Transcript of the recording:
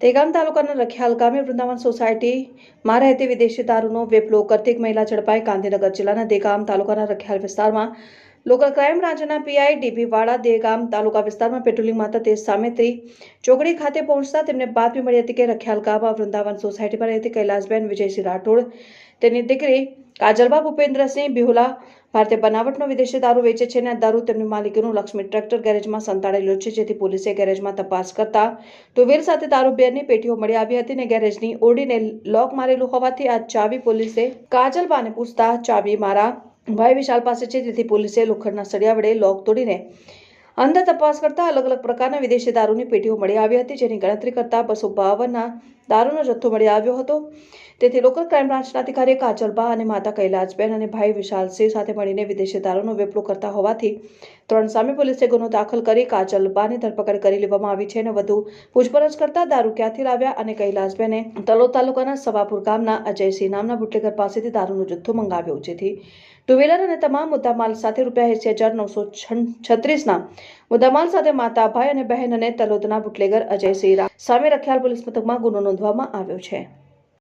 તેગામ તાલુકાના રખિયાલ ગામે વૃંદાવન સોસાયટીમાં રહેતી વિદેશી દારૂનો વેપલો કરતી મહિલા ઝડપાઈ ગાંધીનગર જિલ્લાના દેગામ તાલુકાના રખિયાલ વિસ્તારમાં લોકલ ક્રાઇમ બ્રાન્ચના PI D B Vala Dehgam તાલુકા વિસ્તારમાં પેટ્રોલિંગમાં હતા તે સામેત્રી ચોકડી ખાતે પહોંચતા તેમને બાતમી મળી હતી કે રખિયાલ ગામમાં વૃંદાવન સોસાયટીમાં રહેતી કૈલાસબેન વિજયસિંહ રાઠોડ તેની દીકરી કાજલબા ભૂપેન્દ્રસિંહ બિહુલા ભારતીય બનાવટનો વિદેશી દારૂ વેચે છે અને દારૂ તેમની માલિકીનું લક્ષ્મી ટ્રેક્ટર ગેરેજમાં સંતાડેલો છે જેથી પોલીસે ગેરેજમાં તપાસ કરતા ટુ વ્હીલ સાથે દારૂ બેરની પેટીઓ મળી આવી હતી અને ગેરેજની ઓડીને લોક મારેલું હોવાથી આ ચાવી પોલીસે કાજલબાને પૂછતા, ચાવી મારા ભાઈ વિશાલ પાસે છે જેથી પોલીસે લોખંડના સળિયા વડે લોક તોડીને અંદર તપાસ કરતા અલગ અલગ પ્રકારના વિદેશી દારૂની પેટીઓ મળી આવી હતી, જેની ગણતરી કરતા બસો બાવનના દારૂનો જથ્થો મળી આવ્યો હતો. તેથી લોકલ ક્રાઇમ બ્રાન્ચના અધિકારી કાજલબા અને માતા કૈલાસબેન અને ભાઈ વિશાલસિંહ સાથે મળીને વિદેશી દારૂનો વેપલો કરતા હોવાથી ત્રણ સામે પોલીસે ગુનો દાખલ કરી કાજલબાની ધરપકડ કરી લેવામાં આવી છે અને વધુ પૂછપરછ કરતા દારૂ ક્યાંથી લાવ્યા અને કૈલાસબેને તલોદ તાલુકાના સવાપુર ગામના અજયસિંહ નામના બુટલેગર પાસેથી દારૂનો જથ્થો મંગાવ્યો, જેથી ટુ વ્હીલર અને તમામ મુદ્દામાલ સાથે રૂપિયા એસી હજાર નવસો છત્રીસના મુદ્દામાલ સાથે માતા ભાઈ અને બહેન અને તલોદના બુટલેગર અજયસિંહ સામે રખિયાલ પોલીસ મથકમાં ગુનો નોંધવામાં આવ્યો છે.